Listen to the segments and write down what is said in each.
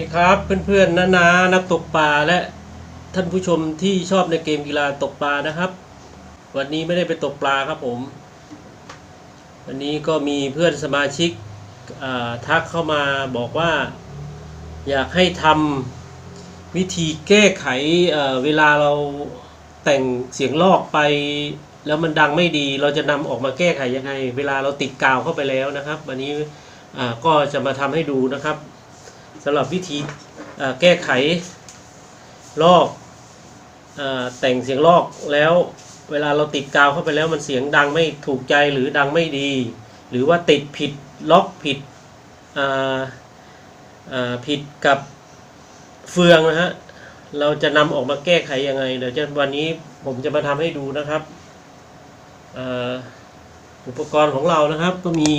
ดีครับเพื่อนๆนานานักตกปลาและท่านผู้ชมที่ชอบในเกมกีฬาตกปลานะครับ วันนี้ไม่ได้ไปตกปลาครับผม วันนี้ก็มีเพื่อนสมาชิกทักเข้ามาบอกว่า อยากให้ทำวิธีแก้ไขเเวลาเราแต่งเสียงลอกไป แล้วมันดังไม่ดีเราจะนำออกมาแก้ไขยังไง เวลาเราติดกาวเข้าไปแล้วนะครับ วันนี้ก็จะมาทำให้ดูนะครับ สำหรับวิธีแก้ไขลอกอแต่งเสียงลอกแล้วเวลาเราติดกาวเข้าไปแล้วมันเสียงดังไม่ถูกใจหรือดังไม่ดี หรือว่าติดผิดล็อกผิดผิดกับเฟืองนะฮะเราจะนำออกมาแก้ไขยังไงเดี๋ยวจะวันนี้ผมจะมาทำให้ดูนะครับอุปกรณ์ของเรานะครับก็มี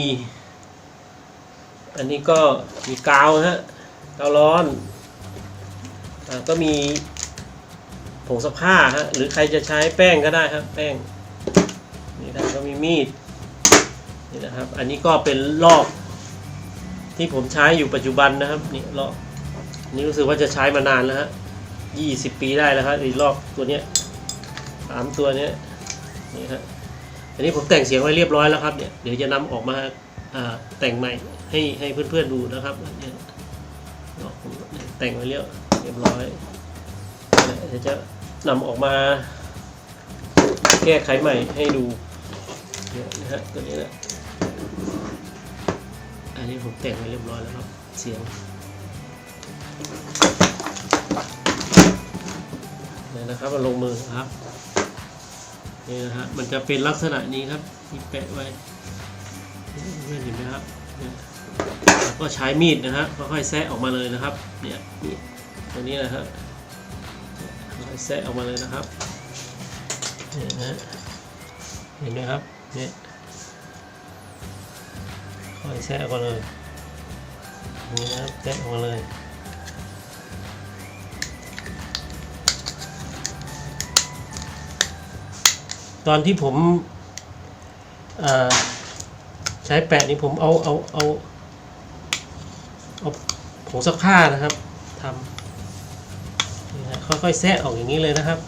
อันนี้ก็มีกาวนะ ฮะการ้อนอก็มีผงซักผ้าฮะหรือใครจะใช้แป้งก็ได้ครับแป้งนี่นะก็มีมีดนี่นะครับ อันนี้ก็เป็นลอกที่ผมใช้อยู่ปัจจุบันนะครับนี่ลอกนี่รู้สึกว่าจะใช้มานานแล้วฮะยี่สิบปีได้แล้วครับไอ้ลอกตัวเนี้ยสามตัวเนี้ยนี่ฮะอันนี้ผมแต่งเสียงไว้เรียบร้อยแล้วครับเนี่ยเดี๋ยวจะนำออกมาแต่งใหม่ให้ให้เพื่อนๆดูนะครับเนี่ย แต่งไว้เรียบเรียบร้อยเดี๋ยวจะนำออกมาแก้ไขใหม่ให้ดูเนี่ยนะฮะตัวนี้นะอันนี้ผมแต่งไว้เรียบร้อยแล้วครับ เสียงเนี่ยนะครับมาลงมือครับนี่นะฮะมันจะเป็นลักษณะนี้ครับที่แปะไว้ ก็ใช้มีดนะฮะค่อยๆแซะออกมาเลยนะครับเนี่ยนี่ตัวนี้นะฮะค่อยๆแซะออกมาเลยนะครับเนี่ยนะเห็นไหมครับเนี่ยค่อยแซะออกมาเลยนี่นะครับแซะออกมาเลยตอนที่ผมใช้แปะนี่ผมเอาเอาเอาเอา ผงซักผ้านะครับทำนี่ฮะค่อยๆแซะออกอย่างนี้เลยนะครับ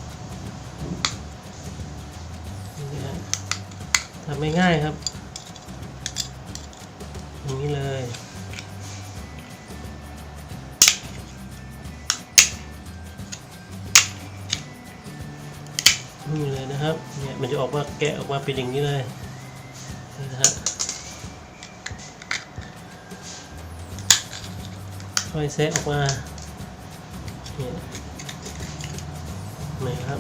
นี่ฮะทำไม่ง่ายครับอย่างนี้เลยนี่เลยนะครับเนี่ยมันจะออกมาแกะออกมาเป็นอย่างนี้เลยนี่นะฮะ ค่อยแซะออกมาเนี่ยนี่ครับ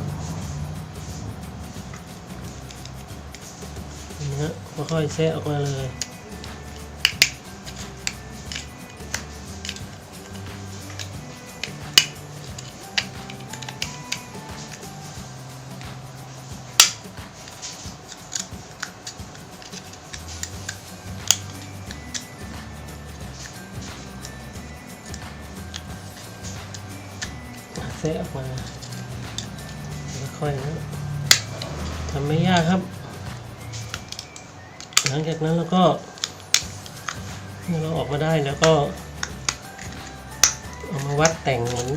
นี่ฮะค่อยๆแซะออกมาเลย ซะออกมาค่อยนะทำไม่ยากครับ หลังจากนั้นเราก็เมื่อเราออกมาได้แล้วก็เอามาวัดแต่งเหมือน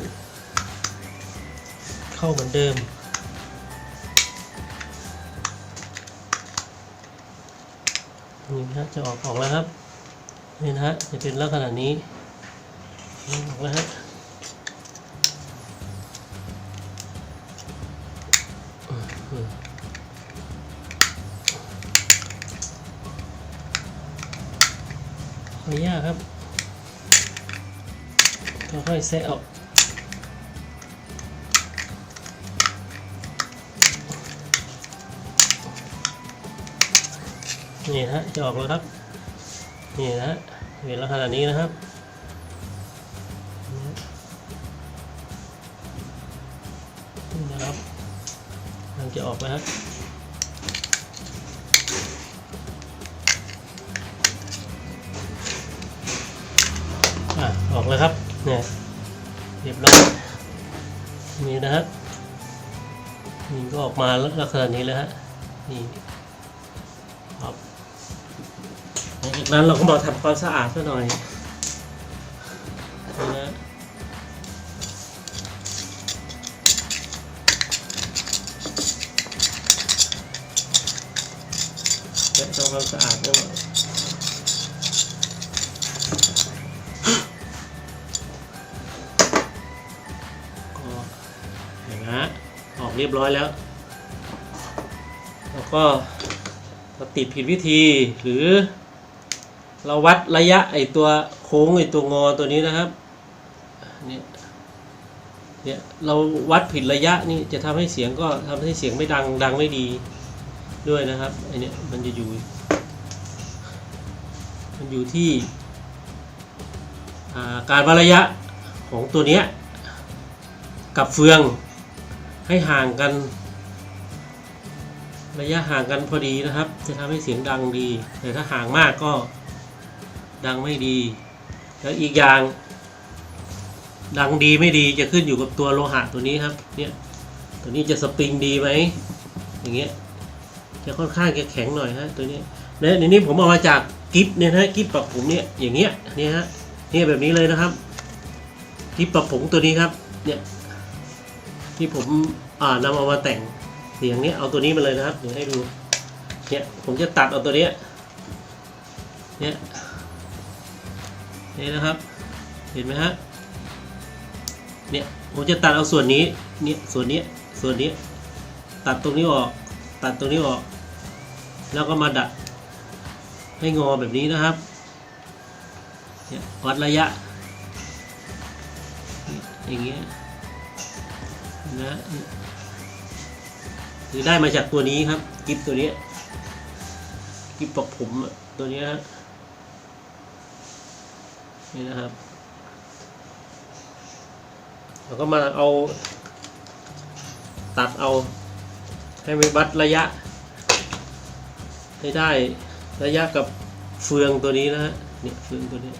เข้าเหมือนเดิมนี่นะฮะจะออกออกแล้วครับนี่นะฮะจะเป็นลักษณะนี้ออกแล้วฮะ ไม่ยากครับค่อยๆแซะออกนี่นะฮะจะออกแล้วครับ นี่นะฮะเห็นแล้วขนาดนี้นะครับ จะออกแล้วครับอะออกแล้วครับเนี่ยเรียบร้อยนี่นะฮะนี่ก็ออกมาลักษณะนี้แล้วฮะนี่ครับหลังจากนั้นเราก็มาทำความสะอาดซะหน่อย รียบร้อยแล้ว แล้วก็เราติดผิดวิธีหรือ เราวัดระยะไอตัวโค้งไอตัวงอตัวนี้นะครับเนี่ยเนี่ยเราวัดผิดระยะนี่จะทำให้เสียงก็ทำให้เสียงไม่ดังดังไม่ดีด้วยนะครับไอเนี่ยมันจะอยู่ มันอยู่ที่อ่าการวัดระยะของตัวเนี้ยกับเฟือง ให้ห่างกัน ระยะห่างกันพอดีนะครับ จะทำให้เสียงดังดี แต่ถ้าห่างมากก็ดังไม่ดี แล้วอีกอย่าง ดังดีไม่ดีจะขึ้นอยู่กับตัวโลหะตัวนี้ครับ เนี่ย ตัวนี้จะสปริงดีไหม อย่างเงี้ย จะค่อนข้างจะแข็งหน่อยฮะตัวนี้และในนี้ผมเอามาจากกิฟเนี่ยนะกิฟปรับผมเนี่ย อย่างเงี้ย เนี่ยฮะ เนี่ยแบบนี้เลยนะครับ กิฟปรับผมตัวนี้ครับ เนี่ย ที่ผมอ่านำเอามาแต่งเสียงนี้เอาตัวนี้มาเลยนะครับเดี๋ยวให้ดูเนี่ยผมจะตัดเอาตัวนี้เนี่ยนี่นะครับ เห็นไหมฮะเนี่ยผมจะตัดเอาส่วนนี้เนี่ยส่วนนี้ส่วนนี้ ตัดตรงนี้ออก ตัดตรงนี้ออก แล้วก็มาดัดให้งอแบบนี้นะครับเนี่ยวัดระยะอย่างเงี้ย นะคือได้มาจากตัวนี้ครับกิฟตัวนี้กิฟปอกผมตัวนี้ฮะนี่นะครับเราก็มาเอา ตัดเอา ให้มันวัดระยะ ให้ได้ระยะกับเฟืองตัวนี้นะฮะเนี่ยเฟืองตัวนี้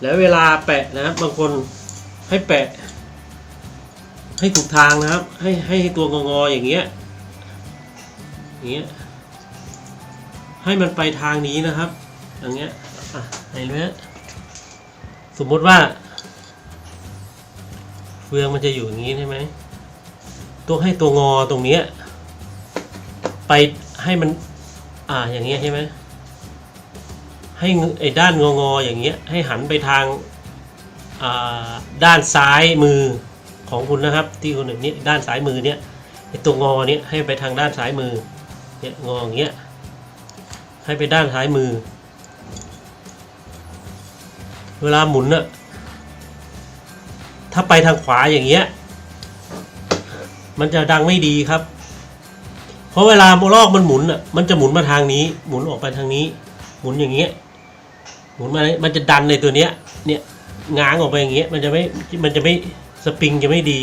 แล้วเวลาแปะนะครับบางคนให้แปะ ให้ถูกทางนะครับ ให้ให้ตัวงองออย่างเงี้ยอย่างเงี้ยให้มันไปทางนี้นะครับ อย่างเงี้ยอะเห็นไหมฮะสมมติว่า เฟืองมันจะอยู่อย่างนี้ใช่ไหมตัวให้ตัวงอตรงเนี้ยไปให้มัน อ่าอย่างเงี้ยใช่ไหมให้ไอ้ด้านงองออย่างเงี้ยให้หันไปทางอ่าด้านซ้ายมือ ของคุณนะครับ ที่คุณนี่ด้านซ้ายมือเนี่ยไอตัวงอเนี่ยให้ไปทางด้านซ้ายมือเนี่ยงออย่างเงี้ยให้ไปด้านซ้ายมือ เวลาหมุนน่ะถ้าไปทางขวาอย่างเงี้ยมันจะดังไม่ดีครับ เพราะเวลาลอกมันหมุนอะมันจะหมุนมาทางนี้ หมุนออกไปทางนี้ หมุนอย่างเงี้ยหมุนมา มันจะดันในตัวเนี้ย เนี่ยง้างออกไปอย่างเงี้ย มันจะไม่ มันจะไม่ สปริงจะไม่ดี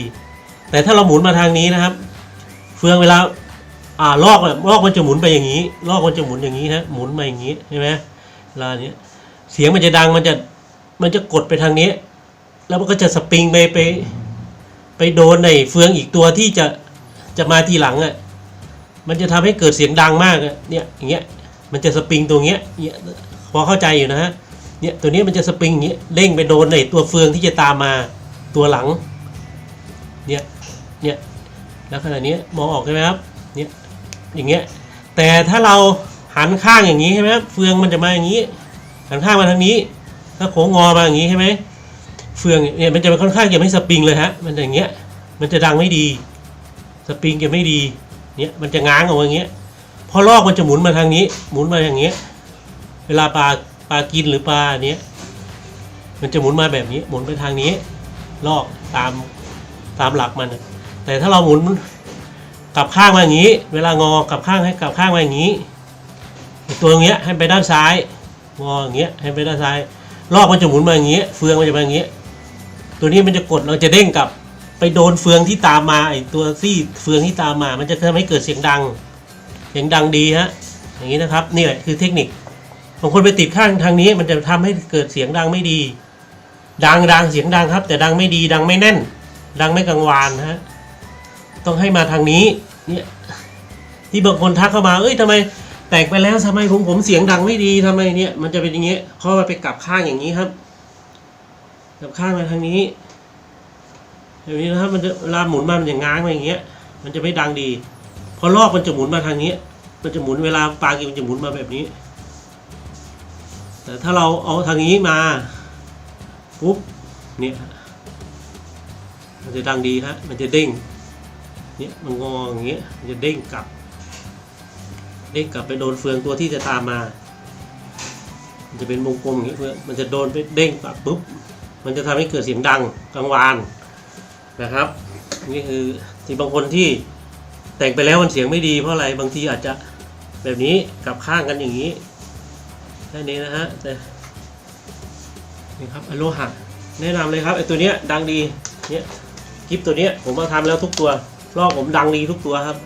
แต่ถ้าเราหมุนมาทางนี้นะครับ เฟืองเวลาอ่าลอกอะลอกมันจะหมุนไปอย่างนี้ ลอกมันจะหมุนอย่างนี้ฮะหมุนมาอย่างนี้ใช่ไหมเวลาเนี้ยเสียงมันจะดังมันจะมันจะกดไปทางนี้ แล้วมันก็จะสปริงไปไป ไปโดนในเฟืองอีกตัวที่จะจะมาทีหลังอะมันจะทำให้เกิดเสียงดังมากอะเนี่ยอย่างเงี้ยมันจะสปริงตัวเงี้ยเนี่ยพอเข้าใจอยู่นะฮะเนี่ยตัวนี้มันจะสปริงอย่างเงี้ยเด้งไปโดนในตัวเฟืองที่จะตามมา ตัวหลัง เนี่ย เนี่ย แล้วขณะนี้มองออกใช่ไหมครับ เนี่ย อย่างเงี้ย แต่ถ้าเราหันข้างอย่างนี้ใช่ไหมครับเฟืองมันจะมาอย่างนี้ หันข้างมาทางนี้ ถ้าโค้งงอมาอย่างนี้ใช่ไหมเฟืองเนี่ยมันจะเป็นค่อนข้างจะไม่สปริงเลยฮะ มันอย่างเงี้ย มันจะดังไม่ดี สปริงจะไม่ดี เนี่ย มันจะง้างออกมาอย่างเงี้ย พอลอกมันจะหมุนมาทางนี้ หมุนมาอย่างเงี้ย เวลาปลาปลากินหรือปลาเนี้ย มันจะหมุนมาแบบนี้ หมุนไปทางนี้ ลอกตามตามหลักมันแต่ถ้าเราหมุนกลับข้างมาอย่างนี้ เวลางอกลับข้างให้กลับข้างมาอย่างนี้ตัวเงี้ยให้ไปด้านซ้ายงออย่างเงี้ยให้ไปด้านซ้ายลอกมันจะหมุนมาอย่างนี้เฟืองมันจะมาอย่างนี้ตัวนี้มันจะกดเราจะเด้งกลับไปโดนเฟืองที่ตามมาไอตัวซี่เฟืองที่ตามมา มันจะทำให้เกิดเสียงดัง เสียงดังดีฮะอย่างนี้นะครับนี่แหละคือเทคนิคบางคนไปติดข้างทางนี้มันจะทำให้เกิดเสียงดังไม่ดี ดังดังเสียงดังครับ แต่ดังไม่ดีดังไม่แน่น ดังไม่กังวานฮะต้องให้มาทางนี้เนี่ยที่บางคนทักเข้ามา เอ้ยทำไมแตกไปแล้วทำไมผมผมเสียงดังไม่ดีทำไมเนี่ย มันจะเป็นอย่างเงี้ยเพราะว่าไปกลับข้างอย่างนี้ครับ กลับข้างมาทางนี้อย่างนี้นะครับมันจะเวลาหมุนมามันจะง้างมาอย่างเงี้ย มันจะไม่ดังดีพอลอกมันจะหมุนมาทางนี้ มันจะหมุนเวลาปลากินมันจะหมุนมาแบบนี้ แต่ถ้าเราเอาทางนี้มา ปุ๊บเนี่ยมันจะดังดีฮะมันจะเด้งเนี่ยมันงออย่างเงี้ยมันจะเด้งกลับ เด้งกลับไปโดนเฟืองตัวที่จะตามมา มันจะเป็นวงกลมอย่างเงี้ยเพื่อมันจะโดนไปเด้งกลับปุ๊บมันจะทำให้เกิดเสียงดังกังวานนะครับ นี่คือที่บางคนที่แต่งไปแล้วมันเสียงไม่ดีเพราะอะไรบางทีอาจจะแบบนี้กลับข้างกันอย่างนี้แค่นี้นะฮะแต่ นี่ครับอโลหะแนะนำเลยครับไอตัวเนี้ยดังดีเนี่ยคลิปตัวเนี้ยผมมาทำแล้วทุกตัวลอกผมดังดีทุกตัวครับ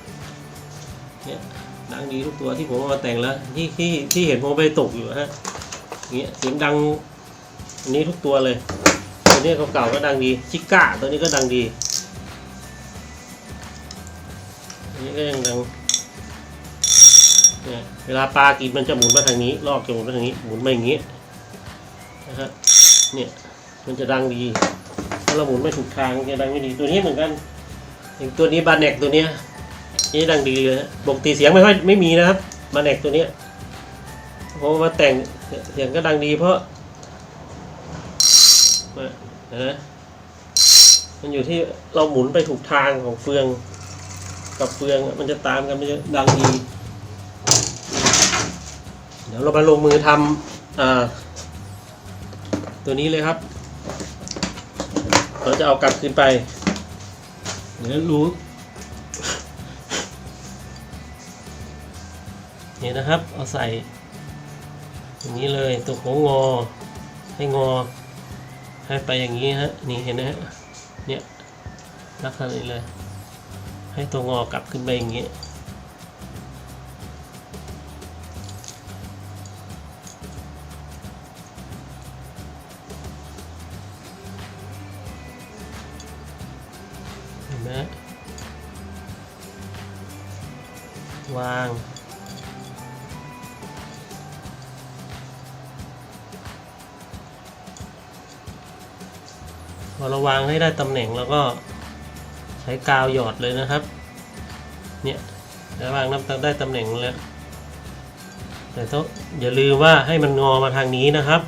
เนี่ยดังดีทุกตัวที่ผมมาแต่งแล้วที่ที่ที่เห็นผมไปตกอยู่ฮะเงี้ยเสียงดังอันนี้ทุกตัวเลย ตัวนี้เก่าๆก็ดังดีชิก้าตัวนี้ก็ดังดีอันนี้ก็ยังดังเนี่ยเวลาปลากินมันจะหมุนมาทางนี้ลอกจะหมุนมาทางนี้หมุนมาอย่างนี้นะครับ เนี่ย มันจะดังดีถ้าเราหมุนไม่ถูกทางจะดังไม่ดีตัวนี้เหมือนกัน อย่างตัวนี้บาเน็กตัวเนี้ยนี่ดังดีเลยฮะปกติเสียงไม่ค่อยไม่มีนะครับบาเน็กตัวเนี้ยพอมาแต่งเสียงก็ดังดีเพราะมานไหมมันอยู่ที่เราหมุนไปถูกทางของเฟืองกับเฟืองมันจะตามกันมันจะดังดี เดี๋ยวเรามาลงมือทำอ่า ตัวนี้เลยครับ เราจะเอากลับคืนไปเดี๋ยวรู้นี่นะครับ เอาใส่ อย่างนี้เลยตัวของงอ ให้งอ ให้ไปอย่างนี้ฮะ นี่เห็นไหมฮะ เนี่ยลักษณะนี้เลย ให้ตัวงอกลับขึ้นไปอย่างนี้ อเราวางให้ได้ตำแหน่งแล้วก็ใช้กาวหยอดเลยนะครับ เนี่ยแล้ววางน้ำได้ตำแหน่งแล้วแต่ต้องอย่าลืมว่าให้มันงอมาทางนี้นะครับ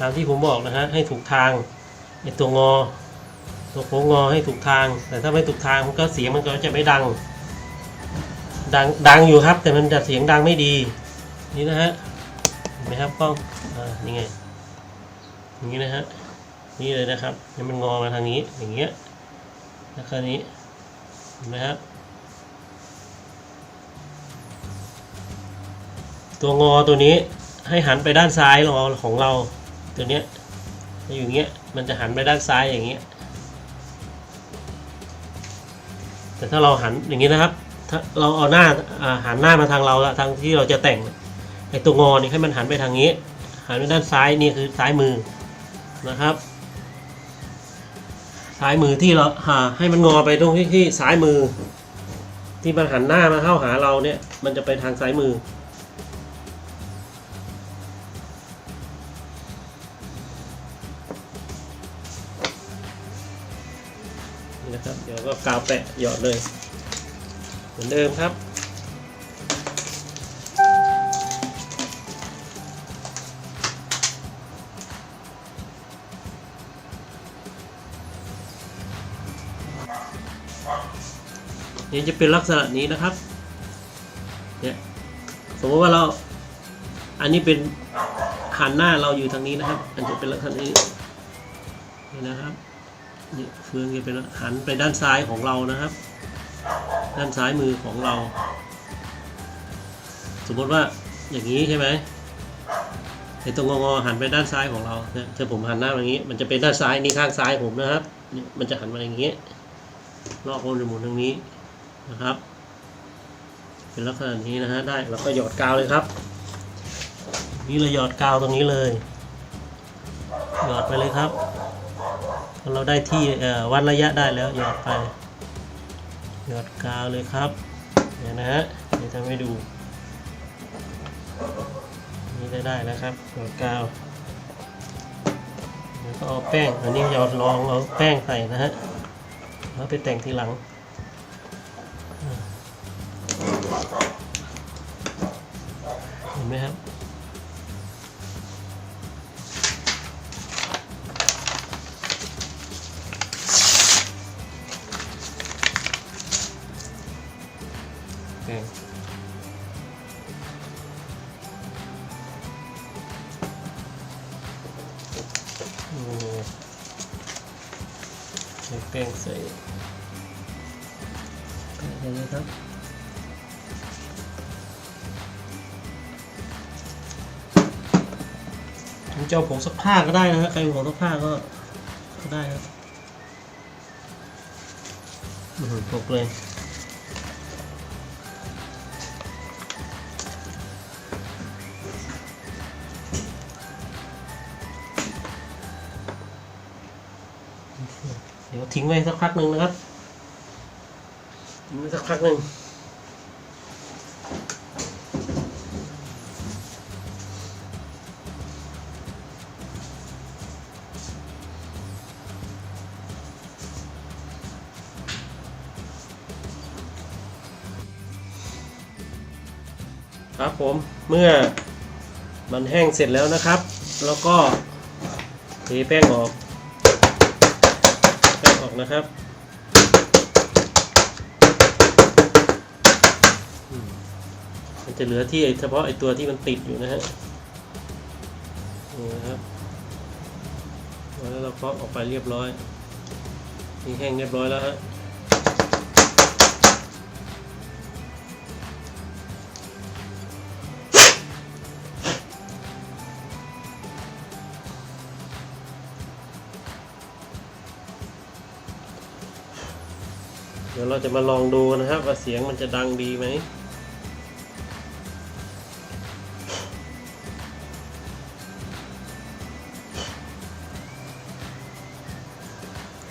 ตามที่ผมบอกนะฮะให้ถูกทางไอตัวงอ ตัวโค้งงอให้ถูกทาง แต่ถ้าไม่ถูกทางมันก็เสียงมันก็จะไม่ดัง ดังดังอยู่ครับ แต่มันจะเสียงดังไม่ดี นี่นะฮะเห็นไหมครับกล้องอ่านี่ไงอย่างนี้นะฮะ นี่เลยนะครับให้มันงอมาทางนี้อย่างเงี้ยแล้วคราวนี้เห็นไหมครับตัวงอตัวนี้ให้หันไปด้านซ้ายของเราตัวเนี้ยอยู่อย่างเงี้ยมันจะหันไปด้านซ้ายอย่างเงี้ยแต่ถ้าเราหันอย่างนี้นะครับถ้าเราเอาหน้าอ่าหันหน้ามาทางเราละทางที่เราจะแต่งไอ้ตัวงอนี่ให้มันหันไปทางนี้ หันไปด้านซ้ายนี่คือซ้ายมือนะครับ ซ้ายมือที่เราหาให้มันงอไปตรงที่ที่ซ้ายมือ ที่มันหันหน้ามาเข้าหาเราเนี่ย มันจะไปทางซ้ายมือ นี่นะครับ เดี๋ยวก็กาวแปะหยอดเลย เหมือนเดิมครับ นี่จะเป็นลักษณะนี้นะครับเนี่ยสมมติว่าเราอันนี้เป็นหันหน้าเราอยู่ทางนี้นะครับ อันจะเป็นลักษณะนี้นี่นะครับนี่เฟืองจะเป็นหันไปด้านซ้ายของเรานะครับ ด้านซ้ายมือของเรา สมมติว่าอย่างนี้ใช่ไหมไอ้ตรงงอหันไปด้านซ้ายของเราเนี่ยถ้าผมหันหน้าอย่างนี้ มันจะเป็นด้านซ้ายนี่ข้างซ้ายผมนะครับ เนี่ยมันจะหันมาอย่างนี้รอบโคนจะหมุนทางนี้ นะครับ เป็นลักษณะนี้นะฮะได้แล้วก็หยอดกาวเลยครับ นี่เราหยอดกาวตรงนี้เลย หยอดไปเลยครับเราได้ที่วัดระยะได้แล้วหยอดไปหยอดกาวเลยครับเนี่ยนะฮะเดี๋ยวทำให้ดู นี่ได้ได้แล้วครับหยอดกาวแล้วก็เอาแป้งอันนี้หยอดรองเอาแป้งใส่นะฮะแล้วไปแต่งทีหลัง เห็นไหมครับแป้งโอ้ใช้แป้งใส่แป้งใส่เลยครับ ผมจะเอาผงซักผ้าก็ได้นะฮะใครมีผงซักผ้าก็ก็ได้ครับอือหือตกเลยเดี๋ยวทิ้งไว้สักพักหนึ่งนะครับทิ้งไว้สักพักหนึ่ง ครับผมเมื่อมันแห้งเสร็จแล้วนะครับ แล้วก็เทแป้งออกแป้งออกนะครับมันจะเหลือที่เฉพาะไอตัวที่มันติดอยู่นะฮะนี่นะครับแล้วเราเคาะออกไปเรียบร้อยนี่แห้งเรียบร้อยแล้วฮะ ดี๋ยวเราจะมาลองดูนะครับว่าเสียงมันจะดังดีไหม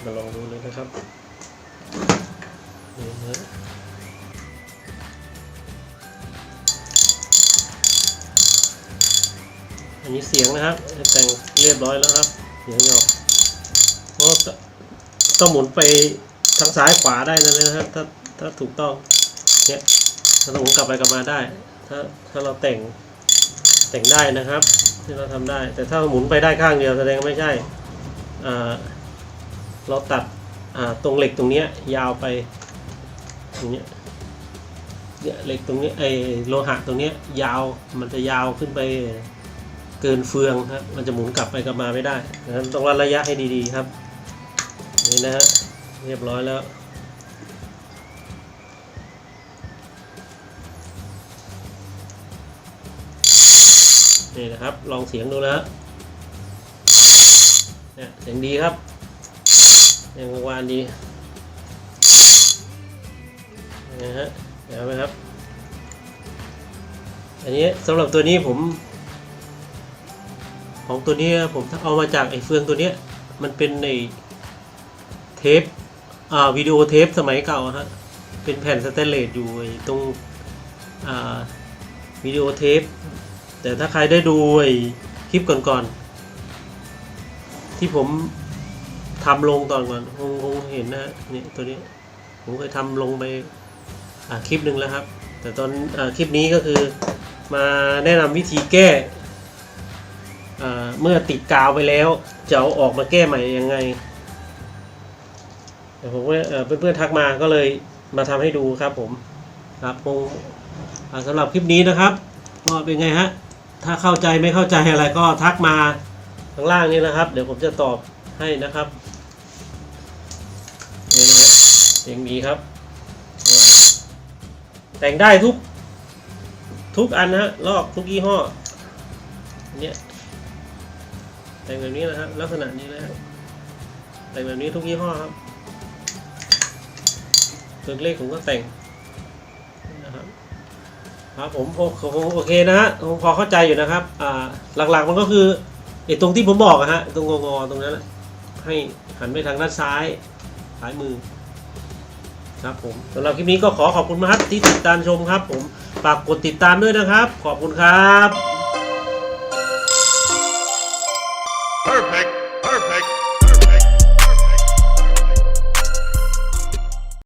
มาลองดูเลยนะครับนี่นะอันนี้เสียงนะครับแต่งเรียบร้อยแล้วครับ เสียงออกเพราะต้องหมุนไป ทางซ้ายขวาได้นะนะครับถ้าถ้าถูกต้องเนี่ยเราหมุนกลับไปกลับมาได้ ถ้าถ้าเราแต่งแต่งได้นะครับ ที่เราทำได้ แต่ถ้าหมุนไปได้ข้างเดียวแสดงว่าไม่ใช่เราตัดตรงเหล็กตรงเนี้ยยาวไปอย่างเนี้ยเนี่ยเหล็กตรงนี้ไอโลหะตรงเนี้ยยาวมันจะยาวขึ้นไปเกินเฟืองครับมันจะหมุนกลับไปกลับมาไม่ได้ดังนั้นต้องวัดระยะให้ดีๆครับนี่นะฮะ เรียบร้อยแล้ว นี่นะครับ ลองเสียงดูนะฮะเนี่ยเสียงดีครับยงกลางวานดีนะฮะเห็นไหมครับ อันนี้สำหรับตัวนี้ผม ของตัวนี้ผมเอามาจากไอ้เฟืองตัวนี้มันเป็นในเทป อ่าวิดีโอเทปสมัยเก่าฮะเป็นแผ่นสแตนเลสอยู่ตรงอ่าวิดีโอเทปแต่ถ้าใครได้ดูคลิปก่อนๆที่ผมทำลงตอนก่อนคงคงเห็นนะฮะนี่ตัวนี้ผมเคยทำลงไปคลิปหนึ่งแล้วครับ แต่ตอนอคลิปนี้ก็คือมาแนะนำวิธีแก้อ่เมื่อติดกาวไปแล้วจะเอาออกมาแก้ใหม่ยังไง แต่ผมว่าเพื่อนๆทักมาก็เลยมาทำให้ดูครับผมครับคงอ่าสำหรับคลิปนี้นะครับก็เป็นไงฮะถ้าเข้าใจไม่เข้าใจอะไรก็ทักมาข้างล่างนี้นะครับ เดี๋ยวผมจะตอบให้นะครับนี่นะเสียงดีครับ แต่งได้ทุก ทุกอันนะฮะลอกทุกยี่ห้อเนี่ยแต่งแบบนี้นะฮะลักษณะนี้นะฮะแต่งแบบนี้ทุกยี่ห้อครับ เครื่องเลขผมก็แต่งนะครับครับผมโอโอโอเคนะฮะผมพอเข้าใจอยู่นะครับอ่าหลักๆมันก็คือไอ้ตรงที่ผมบอกอะฮะตรงงอๆตรงนั้นแหละให้หันไปทางด้านซ้ายซ้ายมือครับผมสำหรับคลิปนี้ก็ขอขอบคุณมากครับที่ติดตามชมครับ ผมฝากกดติดตามด้วยนะครับ ขอบคุณครับ